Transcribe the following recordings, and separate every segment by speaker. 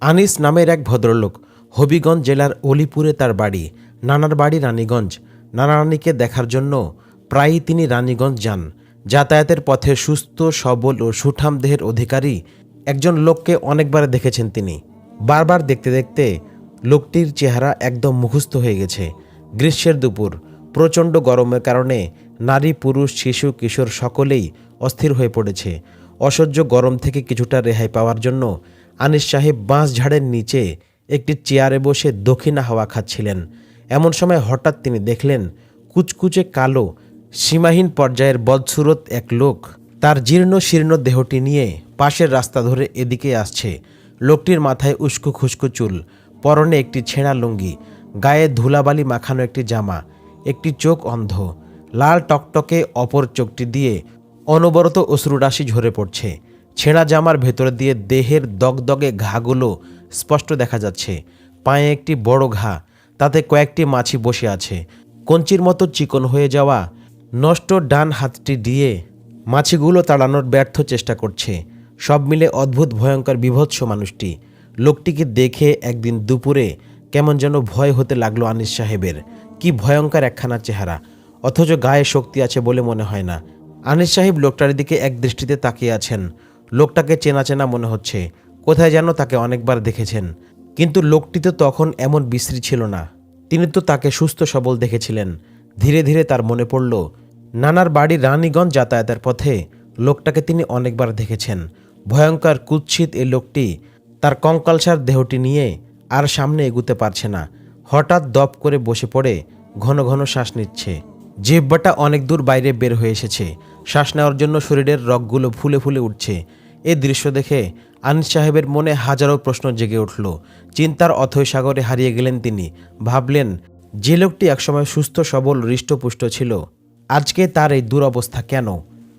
Speaker 1: আনিস নামের এক ভদ্রলোক হবিগঞ্জ জেলার অলিপুরে তার বাড়ি, নানার বাড়ি রানীগঞ্জ। নানা রানীকে দেখার জন্য প্রায়ই তিনি রানীগঞ্জ যান। যাতায়াতের পথে সুস্থ, সবল ও সুঠাম দেহের অধিকারী একজন লোককে অনেকবার দেখেছেন তিনি। বারবার দেখতে দেখতে লোকটির চেহারা একদম মুখস্থ হয়ে গেছে। গ্রীষ্মের দুপুর, প্রচণ্ড গরমের কারণে নারী, পুরুষ, শিশু, কিশোর সকলেই অস্থির হয়ে পড়েছে। অসহ্য গরম থেকে কিছুটা রেহাই পাওয়ার জন্য আনিস সাহেব বাঁশ ঝাড়ের নিচে একটি চেয়ারে বসে দক্ষিণা হাওয়া খাচ্ছিলেন। এমন সময় হঠাৎ তিনি দেখলেন, কুচকুচে কালো, সীমাহীন পর্যায়ের বদসুরত এক লোক তার জীর্ণ শীর্ণ দেহটি নিয়ে পাশের রাস্তা ধরে এদিকে আসছে। লোকটির মাথায় উস্কু খুস্কু চুল, পরনে একটি ছেঁড়া লুঙ্গি, গায়ে ধুলাবালি মাখানো একটি জামা, একটি চোখ অন্ধ, লাল টকটকে অপর চোখটি দিয়ে অনবরত অশ্রুরাশি ঝরে পড়ছে। ছেঁড়া জামার ভেতর দিয়ে দেহের দগদগে ঘাগুলো স্পষ্ট দেখা যাচ্ছে। পায়ে একটি বড় ঘা, তাতে কয়েকটি মাছি বসে আছে। কঞ্চির মতো চিকন হয়ে যাওয়া, নষ্ট ডান হাতটি দিয়ে মাছিগুলো তাড়ানোর ব্যর্থ চেষ্টা করছে। সব মিলে অদ্ভুত, ভয়ঙ্কর, বিভৎস মানুষটি। লোকটিকে দেখে একদিন দুপুরে কেমন যেন ভয় হতে লাগল আনিস সাহেবের। কি ভয়ঙ্কর একখানা চেহারা, অথচ গায়ে শক্তি আছে বলে মনে হয় না। আনিস সাহেব লোকটার দিকে এক দৃষ্টিতে তাকিয়ে আছেন। লোকটাকে চেনা চেনা মনে হচ্ছে। কোথায় যেন তাকে অনেকবার দেখেছেন। কিন্তু লোকটি তো তখন এমন বিশ্রী ছিল না। তিনি তো তাকে সুস্থ সবল দেখেছিলেন। ধীরে ধীরে তার মনে পড়ল, নানার বাড়ি রানীগঞ্জ যাতায়াতের পথে লোকটাকে তিনি অনেকবার দেখেছেন। ভয়ঙ্কর কুৎসিত এই লোকটি তার কঙ্কালসার দেহটি নিয়ে আর সামনে এগুতে পারছে না। হঠাৎ দপ করে বসে পড়ে, ঘন ঘন শ্বাস নিচ্ছে। জিহ্বাটা অনেক দূর বাইরে বের হয়ে এসেছে। শ্বাস নেওয়ার জন্য শরীরের রগগুলো ফুলে ফুলে উঠছে। এ দৃশ্য দেখে আনিস সাহেবের মনে হাজারো প্রশ্ন জেগে উঠল। চিন্তার অথৈ সাগরে হারিয়ে গেলেন তিনি। ভাবলেন, যে লোকটি একসময় সুস্থ, সবল, হৃষ্টপুষ্ট ছিল, আজকে তার এই দুরবস্থা কেন?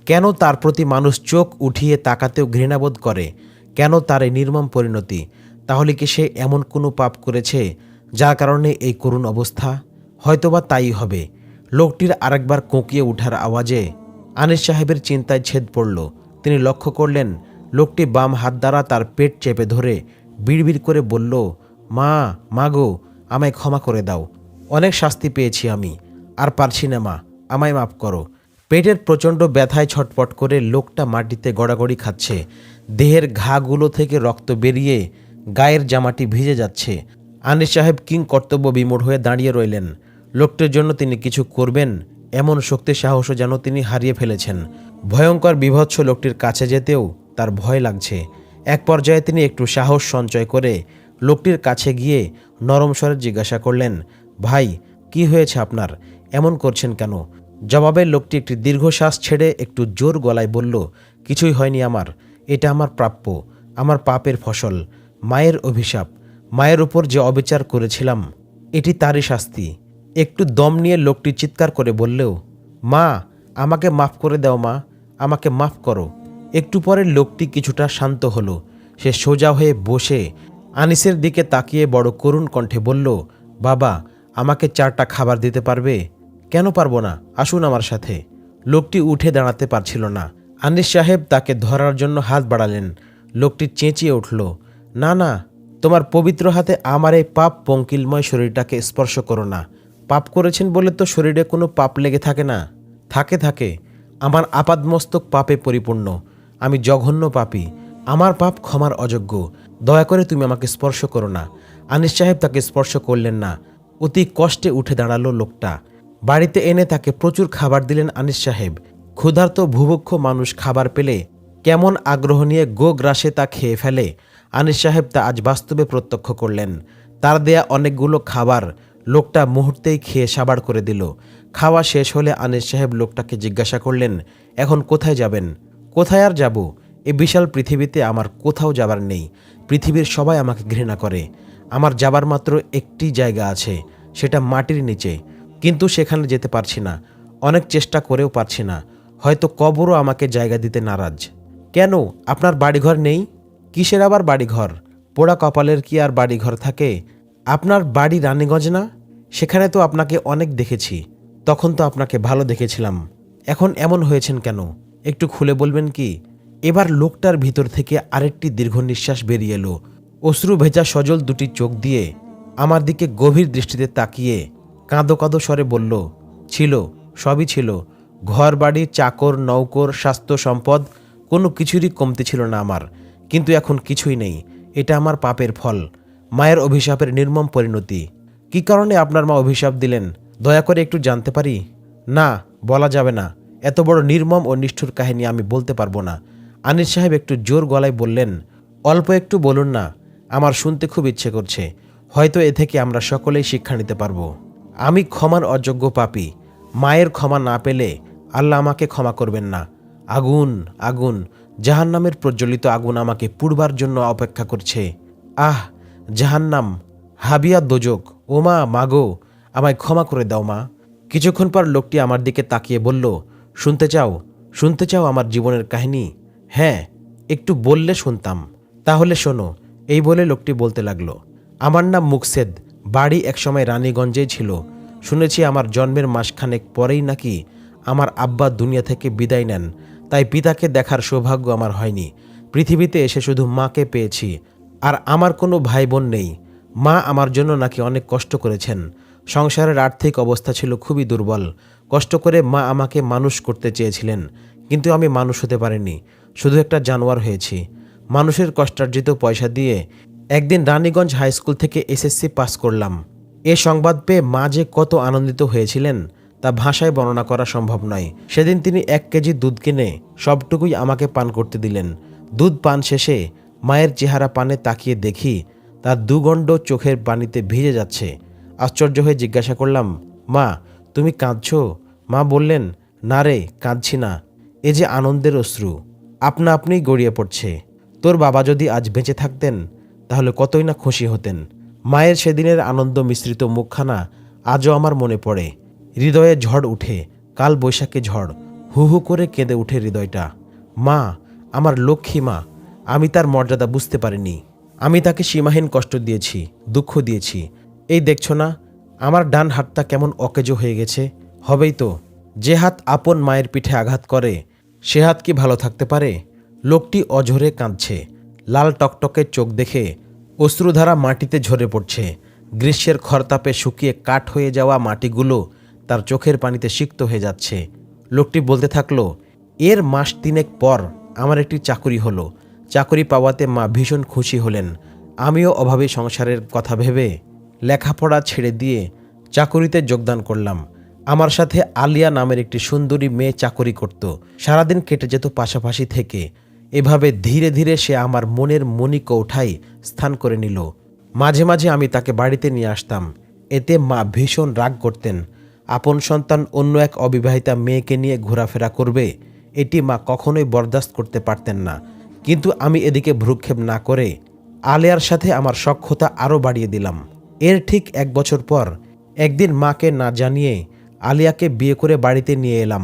Speaker 1: কেন তার প্রতি মানুষ চোখ উঠিয়ে তাকাতেও ঘৃণাবোধ করে? কেন তার এই নির্মম পরিণতি? তাহলে কি সে এমন কোনো পাপ করেছে, যার কারণে এই করুণ অবস্থা? হয়তোবা তাই হবে। লোকটির আরেকবার কোঁকিয়ে ওঠার আওয়াজে আনিস সাহেবের চিন্তায় ছেদ পড়ল। তিনি লক্ষ্য করলেন, লোকটি বাম হাত দ্বারা তার পেট চেপে ধরে বিড়বিড় করে বলল, মা মাগো আমায় ক্ষমা করে দাও। অনেক শাস্তি পেয়েছি আমি, আর পারছি না মা, আমায় মাফ করো। পেটের প্রচণ্ড ব্যথায় ছটপট করে লোকটা মাটিতে গড়াগড়ি খাচ্ছে। দেহের ঘাগুলো থেকে রক্ত বেরিয়ে গায়ের জামাটি ভিজে যাচ্ছে। আনিস সাহেব কিং কর্তব্য বিমূঢ় হয়ে দাঁড়িয়ে রইলেন। লোকটির জন্য তিনি কিছু করবেন এমন শক্তি, সাহসও যেন তিনি হারিয়ে ফেলেছেন। ভয়ঙ্কর বিভৎস লোকটির কাছে যেতেও তার ভয় লাগছে। এক পর্যায়ে তিনি একটু সাহস সঞ্চয় করে লোকটির কাছে গিয়ে নরম স্বরে জিজ্ঞাসা করলেন, ভাই, কি হয়েছে আপনার? এমন করছেন কেন? জবাবে লোকটি একটি দীর্ঘশ্বাস ছেড়ে একটু জোর গলায় বলল, কিছুই হয়নি আমার। এটা আমার প্রাপ্য। আমার পাপের ফসল। মায়ের অভিশাপ। মায়ের উপর যে অবিচার করেছিলাম, এটি তারই শাস্তি। একটু দম নিয়ে লোকটি চিৎকার করে বললেও, মা, আমাকে মাফ করে দাও মা, আমাকে মাফ করো। একটু পরে লোকটি কিছুটা শান্ত হলো। সে সোজা হয়ে বসে আনিসের দিকে তাকিয়ে বড় করুণ কণ্ঠে বলল, বাবা, আমাকে চারটা খাবার দিতে পারবে? কেন পারব না? আসুন আমার সাথে। লোকটি উঠে দাঁড়াতে পারছিল না। আনিস সাহেব তাকে ধরার জন্য হাত বাড়ালেন। লোকটি চেঁচিয়ে উঠল, না না, তোমার পবিত্র হাতে আমার এই পাপ পঙ্কিলময় শরীরটাকে স্পর্শ করো না। পাপ করেছেন বলে তো শরীরে কোনো পাপ লেগে থাকে না। থাকে থাকে। আমার আপাদমস্তক পাপে পরিপূর্ণ। আমি জঘন্য পাপী। আমার পাপ ক্ষমার অযোগ্য। দয়া করে তুমি আমাকে স্পর্শ করো না। আনিস সাহেব তাকে স্পর্শ করলেন না। অতি কষ্টে উঠে দাঁড়াল লোকটা। বাড়িতে এনে তাকে প্রচুর খাবার দিলেন আনিস সাহেব। ক্ষুধার্ত ভুভক্ষ মানুষ খাবার পেলে কেমন আগ্রহ নিয়ে গো গ্রাসে তা খেয়ে ফেলে। আনিস সাহেব তা আজ বাস্তবে প্রত্যক্ষ করলেন। তার দেয়া অনেকগুলো খাবার লোকটা মুহূর্তেই খেয়ে সাবার করে দিল। খাওয়া শেষ হলে আনিস সাহেব লোকটাকে জিজ্ঞাসা করলেন, এখন কোথায় যাবেন? কোথায় আর যাব? এ বিশাল পৃথিবীতে আমার কোথাও যাবার নেই। পৃথিবীর সবাই আমাকে ঘৃণা করে। আমার যাবার মাত্র একটি জায়গা আছে, সেটা মাটির নিচে। কিন্তু সেখানে যেতে পারছি না। অনেক চেষ্টা করেও পারছি না। হয়তো কবরও আমাকে জায়গা দিতে নারাজ। কেন? আপনার বাড়িঘর নেই? কিসের আবার বাড়িঘর? পোড়া কপালের কি আর বাড়িঘর থাকে? আপনার বাড়ি রানীগঞ্জ না? সেখানে তো আপনাকে অনেক দেখেছি, তখন তো আপনাকে ভালো দেখেছিলাম। এখন এমন হয়েছেন কেন? একটু খুলে বলবেন কি? এবার লোকটার ভিতর থেকে আরেকটি দীর্ঘ নিঃশ্বাস বেরিয়ে এলো। অশ্রু ভেজা সজল দুটি চোখ দিয়ে আমার দিকে গভীর দৃষ্টিতে তাকিয়ে কাঁদো কাঁদো স্বরে বলল, ছিল, সবই ছিল। ঘর বাড়ি চাকর, নৌকর, স্বাস্থ্য সম্পদ, কোনো কিছুরই কমতি ছিল না আমার। কিন্তু এখন কিছুই নেই। এটা আমার পাপের ফল। মায়ের অভিশাপের নির্মম পরিণতি। কী কারণে আপনার মা অভিশাপ দিলেন? দয়া করে একটু জানতে পারি? না, বলা যাবে না। এত বড় নির্মম ও নিষ্ঠুর কাহিনী আমি বলতে পারব না। আনিস সাহেব একটু জোর গলায় বললেন, অল্প একটু বলুন না, আমার শুনতে খুব ইচ্ছে করছে। হয়তো এ থেকে আমরা সকলেই শিক্ষা নিতে পারব। আমি ক্ষমার অযোগ্য পাপী। মায়ের ক্ষমা না পেলে আল্লাহ আমাকে ক্ষমা করবেন না। আগুন আগুন, জাহান্নামের প্রজ্বলিত আগুন আমাকে পুড়বার জন্য অপেক্ষা করছে। আহ, জাহান্নাম, হাবিয়া দোজক। ও মা মাগো আমায় ক্ষমা করে দাও, মা। কিছুক্ষণ পর লোকটি আমার দিকে তাকিয়ে বলল, শুনতে চাও শুনতে চাও আমার জীবনের কাহিনী? হ্যাঁ একটু বললে শুনতাম। তাহলে শোনো। এই বলে লোকটি বলতে লাগল। আমার নাম মুকসেদ, বাড়ি একসময় রানীগঞ্জেই ছিল। শুনেছি আমার জন্মের মাসখানেক পরেই নাকি আমার আব্বা দুনিয়া থেকে বিদায় নেন। তাই পিতাকে দেখার সৌভাগ্য আমার হয়নি। পৃথিবীতে এসে শুধু মাকে পেয়েছি। আর আমার কোনো ভাই বোন নেই। মা আমার জন্য নাকি অনেক কষ্ট করেছেন। সংসারের আর্থিক অবস্থা ছিল খুবই দুর্বল। কষ্ট করে মা আমাকে মানুষ করতে চেয়েছিলেন, কিন্তু আমি মানুষ হতে পারিনি, শুধু একটা জানোয়ার হয়েছি। মানুষের কষ্টার্জিত পয়সা দিয়ে একদিন রানীগঞ্জ হাই স্কুল থেকে এসএসসি পাস করলাম। এ সংবাদ পেয়ে মা যে কত আনন্দিত হয়েছিলেন, তা ভাষায় বর্ণনা করা সম্ভব নয়। সেদিন তিনি এক কেজি দুধ কিনে সবটুকুই আমাকে পান করতে দিলেন। দুধ পান শেষে মায়ের চেহারা পানে তাকিয়ে দেখি তার দুগণ্ড চোখের পানিতে ভিজে যাচ্ছে। আশ্চর্য হয়ে জিজ্ঞাসা করলাম, মা, তুমি কাঁদছো? মা বললেন, না রে, কাঁদছি না। এ যে আনন্দের অশ্রু, আপনা আপনিই গড়িয়ে পড়ছে। তোর বাবা যদি আজ বেঁচে থাকতেন, তাহলে কতই না খুশি হতেন। মায়ের সেদিনের আনন্দ মিশ্রিত মুখখানা আজও আমার মনে পড়ে। হৃদয়ে ঝড় উঠে, কাল বৈশাখে ঝড়। হু হু করে কেঁদে উঠে হৃদয়টা। মা, আমার লক্ষ্মী মা, আমি তার মর্যাদা বুঝতে পারিনি। আমি তাকে সীমাহীন কষ্ট দিয়েছি, দুঃখ দিয়েছি। এই দেখছ না, আমার ডান হাতটা কেমন অকেজো হয়ে গেছে। হবেই তো, যে হাত আপন মায়ের পিঠে আঘাত করে, সে হাত কি ভালো থাকতে পারে? লোকটি অঝরে কাঁদছে, লাল টকটকে চোখ দেখে অশ্রুধারা মাটিতে ঝরে পড়ছে। গ্রীষ্মের খরতাপে শুকিয়ে কাঠ হয়ে যাওয়া মাটিগুলো তার চোখের পানিতে সিক্ত হয়ে যাচ্ছে। লোকটি বলতে থাকল, এর মাস তিনেক পর আমার একটি চাকুরি হলো চাকুরি পাওয়াতে মা ভীষণ খুশি হলেন। আমিও অভাবী সংসারের কথা ভেবে লেখাপড়া ছেড়ে দিয়ে চাকুরিতে যোগদান করলাম। আমার সাথে আলিয়া নামের একটি সুন্দরী মেয়ে চাকরি করত। সারাদিন কেটে যেত পাশাপাশি থেকে। এভাবে ধীরে ধীরে সে আমার মনের মণি কৌঠাই স্থান করে নিল। মাঝে মাঝে আমি তাকে বাড়িতে নিয়ে আসতাম। এতে মা ভীষণ রাগ করতেন। আপন সন্তান অন্য এক অবিবাহিতা মেয়েকে নিয়ে ঘোরাফেরা করবে, এটি মা কখনোই বরদাস্ত করতে পারতেন না। কিন্তু আমি এদিকে ভ্রুক্ষেপ না করে আলিয়ার সাথে আমার সক্ষতা আরও বাড়িয়ে দিলাম। এর ঠিক এক বছর পর একদিন মাকে না জানিয়ে আলিয়াকে বিয়ে করে বাড়িতে নিয়ে এলাম।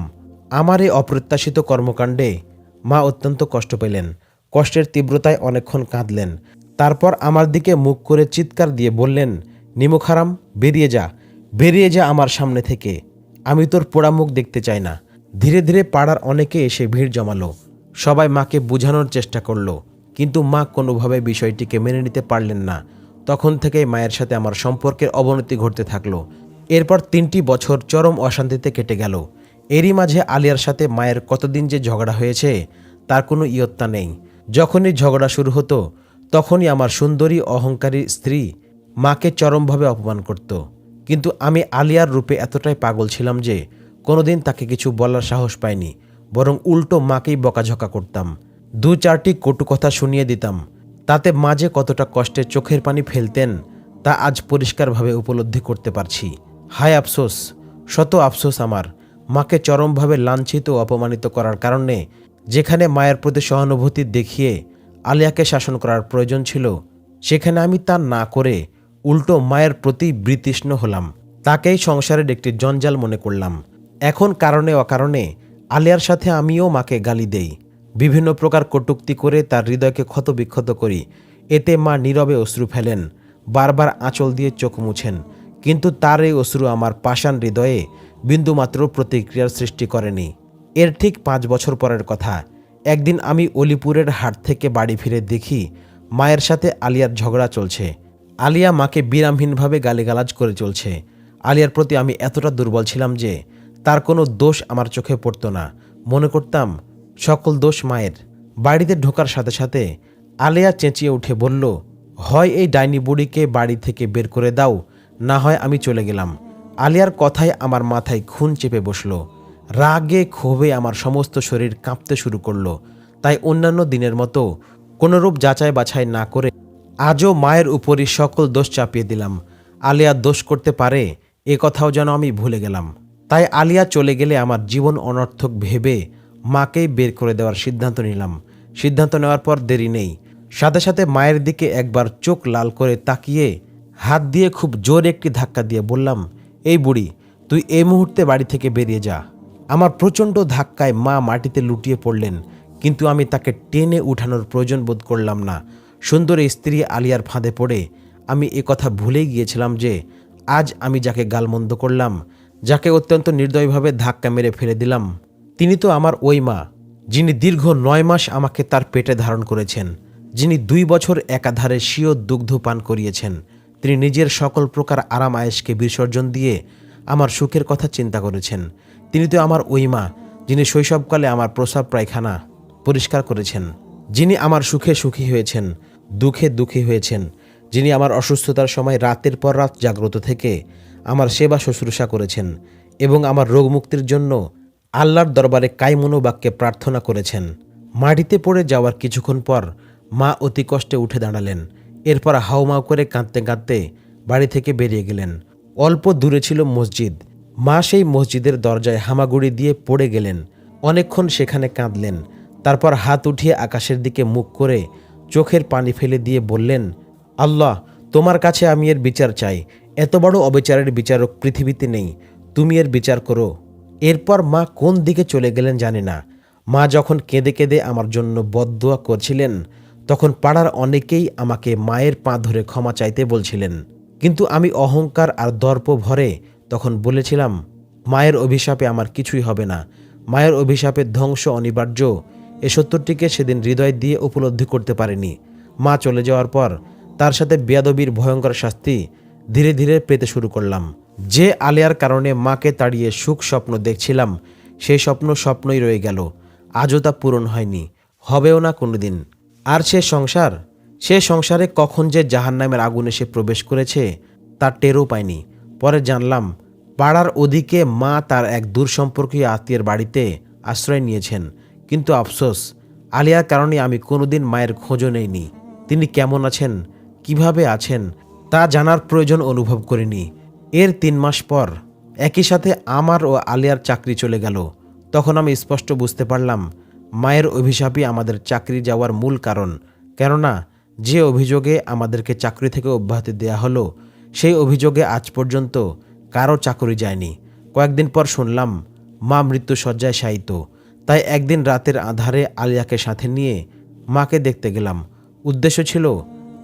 Speaker 1: আমার এই অপ্রত্যাশিত কর্মকাণ্ডে মা অত্যন্ত কষ্ট পেলেন। কষ্টের তীব্রতায় অনেকক্ষণ কাঁদলেন। তারপর আমার দিকে মুখ করে চিৎকার দিয়ে বললেন নিমুখারাম বেরিয়ে যা বেরিয়ে যা আমার সামনে থেকে। আমি তোর পোড়া মুখ দেখতে চাই না। ধীরে ধীরে পাড়ার অনেকে এসে ভিড় জমালো। সবাই মাকে বোঝানোর চেষ্টা করল, কিন্তু মা কোনোভাবে বিষয়টিকে মেনে নিতে পারলেন না। তখন থেকেই মায়ের সাথে আমার সম্পর্কের অবনতি ঘটতে থাকল। এরপর তিনটি বছর চরম অশান্তিতে কেটে গেল। এরই মাঝে আলিয়ার সাথে মায়ের কতদিন যে ঝগড়া হয়েছে, তার কোনো ইয়ত্তা নেই। যখনই ঝগড়া শুরু হতো, তখনই আমার সুন্দরী অহংকারী স্ত্রী মাকে চরমভাবে অপমান করত। কিন্তু আমি আলিয়ার রূপে এতটাই পাগল ছিলাম যে কোনোদিন তাকে কিছু বলার সাহস পাইনি। বরং উল্টো মাকেই বকাঝকা করতাম। দু চারটি কটু কথা শুনিয়ে দিতাম। তাতে মাঝে কতটা কষ্টে চোখের পানি ফেলতেন, তা আজ পরিষ্কারভাবে উপলব্ধি করতে পারছি। হায় আফসোস, শত আফসোস আমার। মাকে চরমভাবে লাঞ্ছিত ও অপমানিত করার কারণে, যেখানে মায়ের প্রতি সহানুভূতি দেখিয়ে আলিয়াকে শাসন করার প্রয়োজন ছিল, সেখানে আমি তা না করে উল্টো মায়ের প্রতি বৃতৃষ্ণ হলাম। তাকেই সংসারের একটি জঞ্জাল মনে করলাম। এখন কারণে অকারণে আলিয়ার সাথে আমিও মাকে গালি দেই। বিভিন্ন প্রকার কটূক্তি করে তার হৃদয়কে ক্ষতবিক্ষত করি। এতে মা নীরবে অশ্রু ফেলেন, বারবার আঁচল দিয়ে চোখ মুছেন। কিন্তু তার এই অশ্রু আমার পাষাণ হৃদয়ে বিন্দুমাত্র প্রতিক্রিয়ার সৃষ্টি করেনি। এর ঠিক পাঁচ বছর পরের কথা। একদিন আমি অলিপুরের হাট থেকে বাড়ি ফিরে দেখি মায়ের সাথে আলিয়ার ঝগড়া চলছে। আলিয়া মাকে বিরামহীনভাবে গালিগালাজ করে চলছে। আলিয়ার প্রতি আমি এতটা দুর্বল ছিলাম যে তার কোনো দোষ আমার চোখে পড়তো না। মনে করতাম, সকল দোষ মায়ের। বাড়িতে ঢোকার সাথে সাথে আলিয়া চেঁচিয়ে উঠে বলল, হয় এই ডাইনি বুড়িকে বাড়ি থেকে বের করে দাও, না হয় আমি চলে গেলাম। আলিয়ার কথায় আমার মাথায় খুন চেপে বসল। রাগে ক্ষোভে আমার সমস্ত শরীর কাঁপতে শুরু করল। তাই অন্যান্য দিনের মতো কোনোরূপ যাচাই বাছাই না করে আজও মায়ের উপরই সকল দোষ চাপিয়ে দিলাম। আলিয়া দোষ করতে পারে, এ কথাও যেন আমি ভুলে গেলাম। তাই আলিয়া চলে গেলে আমার জীবন অনর্থক ভেবে মাকেই বের করে দেওয়ার সিদ্ধান্ত নিলাম। সিদ্ধান্ত নেওয়ার পর দেরি নেই। সাথে সাথে মায়ের দিকে একবার চোখ লাল করে তাকিয়ে হাত দিয়ে খুব জোর একটি ধাক্কা দিয়ে বললাম, এই বুড়ি, তুই এই মুহূর্তে বাড়ি থেকে বেরিয়ে যা। আমার প্রচণ্ড ধাক্কায় মা মাটিতে লুটিয়ে পড়লেন, কিন্তু আমি তাকে টেনে উঠানোর প্রয়োজন বোধ করলাম না। সুন্দর স্ত্রী আলিয়ার ফাঁদে পড়ে। আমি এ কথা ভুলেই গিয়েছিলাম যে, আজ আমি যাকে গালমন্দ করলাম যাকে অত্যন্ত নির্দয়ভাবে ধাক্কা মেরে ফেলে দিলাম, তিনি তো আমার ওই মা, যিনি দীর্ঘ নয় মাস আমাকে তার পেটে ধারণ করেছেন, যিনি দুই বছর একাধারে স্বীয় দুগ্ধ পান করিয়েছেন, তিনি নিজের সকল প্রকার আরাম আয়েসকে বিসর্জন দিয়ে আমার সুখের কথা চিন্তা করেছেন, তিনি তো আমার ওই মা, যিনি শৈশবকালে আমার প্রসাব পায়খানা পরিষ্কার করেছেন, যিনি আমার সুখে সুখী হয়েছেন, দুঃখে দুঃখী হয়েছেন, যিনি আমার অসুস্থতার সময় রাতের পর রাত জাগ্রত থেকে আমার সেবা শুশ্রূষা করেছেন এবং আমার রোগ মুক্তির জন্য আল্লাহর দরবারে কাইমনো বাক্যে প্রার্থনা করেছেন। মাটিতে পড়ে যাওয়ার কিছুক্ষণ পর মা অতি কষ্টে উঠে দাঁড়ালেন। এরপর হাউমাউ করে কাঁদতে কাঁদতে বাড়ি থেকে বেরিয়ে গেলেন। অল্প দূরে ছিল মসজিদ। মা সেই মসজিদের দরজায় হামাগুড়ি দিয়ে পড়ে গেলেন। অনেকক্ষণ সেখানে কাঁদলেন। তারপর হাত উঠিয়ে আকাশের দিকে মুখ করে চোখের পানি ফেলে দিয়ে বললেন, আল্লাহ, তোমার কাছে আমি এর বিচার চাই। এত বড় অবিচারের বিচারক পৃথিবীতে নেই। তুমি এর বিচার করো। এরপর মা কোন দিকে চলে গেলেন জানি না। মা যখন কেঁদে কেঁদে আমার জন্য বদদোয়া করছিলেন, তখন পাড়ার অনেকেই আমাকে মায়ের পা ধরে ক্ষমা চাইতে বলছিলেন। কিন্তু আমি অহংকার আর দর্প ভরে তখন বলেছিলাম, মায়ের অভিশাপে আমার কিছুই হবে না। মায়ের অভিশাপের ধ্বংস অনিবার্য। এ সত্যটিকে সেদিন হৃদয় দিয়ে উপলব্ধি করতে পারিনি। মা চলে যাওয়ার পর তার সাথে বেয়াদবির ভয়ঙ্কর শাস্তি ধীরে ধীরে পেতে শুরু করলাম। যে আলিয়ার কারণে মাকে তাড়িয়ে সুখ স্বপ্ন দেখছিলাম, সেই স্বপ্ন স্বপ্নই রয়ে গেল। আজও তা পূরণ হয়নি, হবেও না কোনোদিন। আর সে সংসার? সে সংসারে কখন যে জাহান্নামের আগুন এসে প্রবেশ করেছে তার টেরও পায়নি পরে জানলাম, পাড়ার ওদিকে মা তার এক দূর সম্পর্কীয় আত্মীয়ের বাড়িতে আশ্রয় নিয়েছেন। কিন্তু আফসোস, আলিয়ার কারণে আমি কোনোদিন মায়ের খোঁজও নেইনি। তিনি কেমন আছেন? কীভাবে আছেন? তা জানার প্রয়োজন অনুভব করিনি। এর তিন মাস পর একই সাথে আমার ও আলিয়ার চাকরি চলে গেল। তখন আমি স্পষ্ট বুঝতে পারলাম, মায়ের অভিশাপই আমাদের চাকরি যাওয়ার মূল কারণ। কেননা, যে অভিযোগে আমাদেরকে চাকরি থেকে অব্যাহতি দেয়া হলো, সেই অভিযোগে আজ পর্যন্ত কারও চাকরি যায়নি। কয়েকদিন পর শুনলাম, মা মৃত্যুসজ্জায় শায়িত। তাই একদিন রাতের আধারে আলিয়াকে সাথে নিয়ে মাকে দেখতে গেলাম। উদ্দেশ্য ছিল,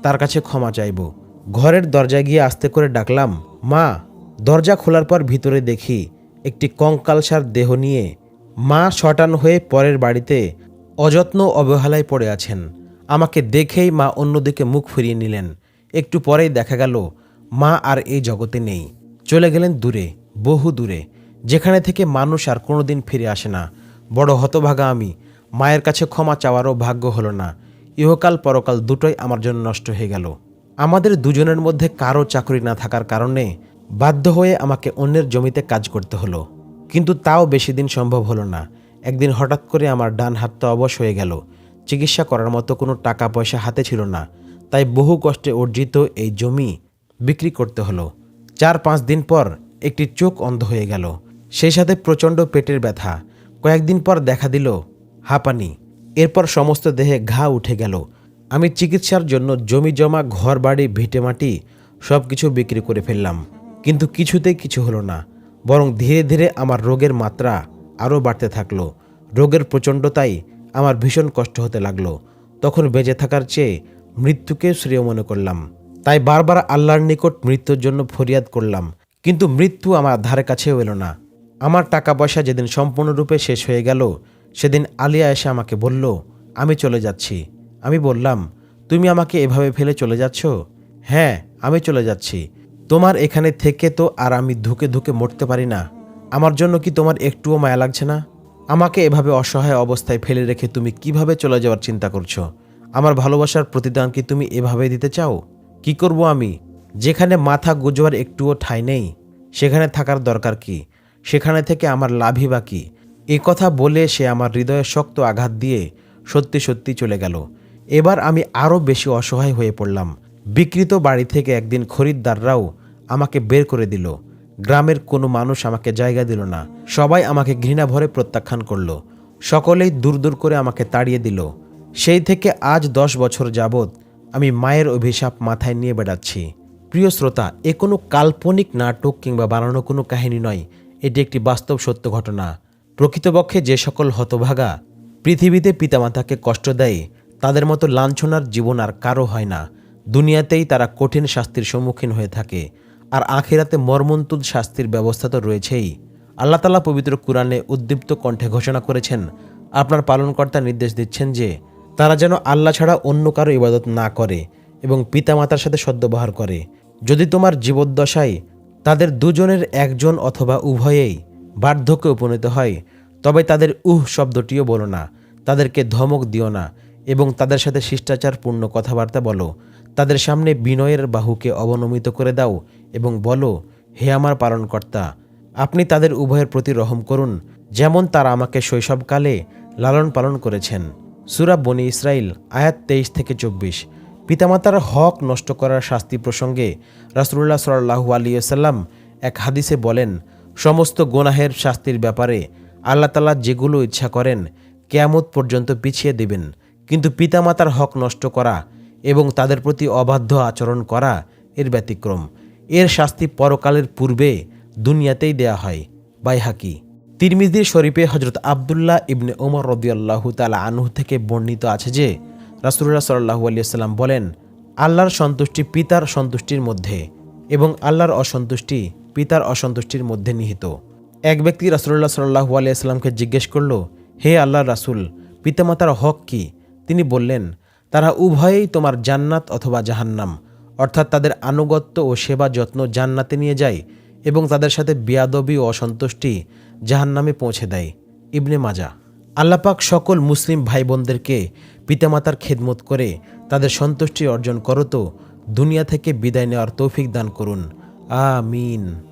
Speaker 1: তার কাছে ক্ষমা চাইব। ঘরের দরজায় গিয়ে আস্তে করে ডাকলাম, মা, দরজা খোলার পর ভিতরে দেখি একটি কঙ্কালসার দেহ নিয়ে মা শটান হয়ে পরের বাড়িতে অযত্ন অবহেলায় পড়ে আছেন। আমাকে দেখেই মা অন্যদিকে মুখ ফিরিয়ে নিলেন। একটু পরেই দেখা গেল, মা আর এই জগতে নেই। চলে গেলেন দূরে, বহু দূরে, যেখানে থেকে মানুষ আর কোনোদিন ফিরে আসে না। বড় হতভাগা আমি, মায়ের কাছে ক্ষমা চাওয়ারও ভাগ্য হলো না। ইহকাল পরকাল দুটোই আমার জন্য নষ্ট হয়ে গেল। আমাদের দুজনের মধ্যে কারও চাকরি না থাকার কারণে বাধ্য হয়ে আমাকে অন্যের জমিতে কাজ করতে হলো। কিন্তু তাও বেশি দিন সম্ভব হলো না। একদিন হঠাৎ করে আমার ডান হাতটা অবশ হয়ে গেল। চিকিৎসা করার মতো কোনো টাকা পয়সা হাতে ছিল না। তাই বহু কষ্টে অর্জিত এই জমি বিক্রি করতে হলো। চার পাঁচ দিন পর একটি চোখ অন্ধ হয়ে গেল। সেই সাথে প্রচণ্ড পেটের ব্যথা। কয়েকদিন পর দেখা দিল, হাঁপানি। এরপর সমস্ত দেহে ঘা উঠে গেল। আমি চিকিৎসার জন্য জমি জমা ঘর বাড়ি ভিটে মাটি সব কিছু বিক্রি করে ফেললাম। কিন্তু কিছুতেই কিছু হলো না। বরং ধীরে ধীরে আমার রোগের মাত্রা আরও বাড়তে থাকল। রোগের প্রচণ্ডতাই আমার ভীষণ কষ্ট হতে লাগল। তখন বেঁচে থাকার চেয়ে মৃত্যুকে শ্রেয় মনে করলাম। তাই বারবার আল্লাহর নিকট মৃত্যুর জন্য ফরিয়াদ করলাম। কিন্তু মৃত্যু আমার ধারে কাছেও এলো না। আমার টাকা পয়সা যেদিন সম্পূর্ণরূপে শেষ হয়ে গেল, সেদিন আলিয়া এসে আমাকে বলল, আমি চলে যাচ্ছি। আমি বললাম, তুমি আমাকে এভাবে ফেলে চলে যাচ্ছ? হ্যাঁ আমি চলে যাচ্ছি। তোমার এখানে থেকে তো আর আমি ধুকে ধুকে মরতে পারি না। আমার জন্য কি তোমার একটুও মায়া লাগছে না? আমাকে এভাবে অসহায় অবস্থায় ফেলে রেখে তুমি কীভাবে চলে যাওয়ার চিন্তা করছ? আমার ভালোবাসার প্রতিদান কি তুমি এভাবে দিতে চাও? কি করব আমি? যেখানে মাথা গুজবার একটুও ঠাঁই নেই, সেখানে থাকার দরকার কি? সেখানে থেকে আমার লাভই বা কি? এ কথা বলে সে আমার হৃদয়ে শক্ত আঘাত দিয়ে সত্যি সত্যি চলে গেল। এবার আমি আরও বেশি অসহায় হয়ে পড়লাম। বিকৃত বাড়ি থেকে একদিন খরিদ্দাররাও আমাকে বের করে দিল। গ্রামের কোনো মানুষ আমাকে জায়গা দিল না। সবাই আমাকে ঘৃণা ভরে প্রত্যাখ্যান করল। সকলেই দূর দূর করে আমাকে তাড়িয়ে দিল। সেই থেকে আজ দশ বছর যাবৎ আমি মায়ের অভিশাপ মাথায় নিয়ে বেড়াচ্ছি। প্রিয় শ্রোতা, এ কোনো কাল্পনিক নাটক কিংবা বানানো কোনো কাহিনী নয়। এটি একটি বাস্তব সত্য ঘটনা। প্রকৃতপক্ষে যে সকল হতভাগা পৃথিবীতে পিতামাতাকে কষ্ট দেয় তাদের মতো লাঞ্ছনার জীবন আর কারও হয় না। দুনিয়াতেই তারা কঠিন শাস্তির সম্মুখীন হয়ে থাকে, আর আখিরাতে মর্মন্তুদ শাস্তির ব্যবস্থা তো রয়েছেই। আল্লাহ তালা পবিত্র কোরআনে উদ্দীপ্ত কণ্ঠে ঘোষণা করেছেন, আপনার পালনকর্তা নির্দেশ দিচ্ছেন যে, তারা যেন আল্লাহ ছাড়া অন্য কারও ইবাদত না করে এবং পিতামাতার সাথে সদ্ব্যবহার করে। যদি তোমার জীবদ্দশায় তাদের দুজনের একজন অথবা উভয়েই বার্ধক্যে উপনীত হয়, তবে তাদের উহ শব্দটিও বলো না, তাদেরকে ধমক দিও না এবং তাদের সাথে শিষ্টাচারপূর্ণ কথাবার্তা বলো। তাদের সামনে বিনয়ের বাহুকে অবনমিত করে দাও এবং বলো, হে আমার পালনকর্তা, আপনি তাদের উভয়ের প্রতি রহম করুন, যেমন তারা আমাকে শৈশবকালে লালন পালন করেছেন। সুরা বনি ইসরাইল আয়াত তেইশ থেকে চব্বিশ। পিতামাতার হক নষ্ট করার শাস্তি প্রসঙ্গে রাসুল্লাহ সাল্লাহু আলিয়াল্লাম এক হাদিসে বলেন, সমস্ত গোনাহের শাস্তির ব্যাপারে আল্লাহ তালা যেগুলো ইচ্ছা করেন, কেয়ামত পর্যন্ত পিছিয়ে দেবেন। কিন্তু পিতামাতার হক নষ্ট করা এবং তাদের প্রতি অবাধ্য আচরণ করা এর ব্যতিক্রম। এর শাস্তি পরকালের পূর্বে দুনিয়াতেই দেয়া হয়। বাইহাকি। তিরমিজির শরীফে হজরত আবদুল্লাহ ইবনে ওমর রদিয়াল্লাহু তালা আনহু থেকে বর্ণিত আছে যে রাসুল্লাহ সাল্লাহু আলিয়াল্লাম বলেন, আল্লাহর সন্তুষ্টি পিতার সন্তুষ্টির মধ্যে এবং আল্লাহর অসন্তুষ্টি পিতার অসন্তুষ্টির মধ্যে নিহিত। এক ব্যক্তি রাসুল্লাহ সাল্লাহু আলিয়াল্লামকে জিজ্ঞেস করল, হে আল্লাহর রাসুল, পিতামাতার হক কি? তিনি বললেন, তারা উভয়েই তোমার জান্নাত অথবা জাহান্নাম, অর্থাৎ তাদের আনুগত্য ও সেবা যত্ন জান্নাতে নিয়ে যায় এবং তাদের সাথে বিয়াদবি ও অসন্তুষ্টি জাহান্নামে পৌঁছে দেয়। ইবনে মাজা আল্লাপাক সকল মুসলিম ভাই বোনদেরকে পিতামাতার খেদমত করে তাদের সন্তুষ্টি অর্জন করো তো, দুনিয়া থেকে বিদায় নেওয়ার তৌফিক দান করুন। আমিন।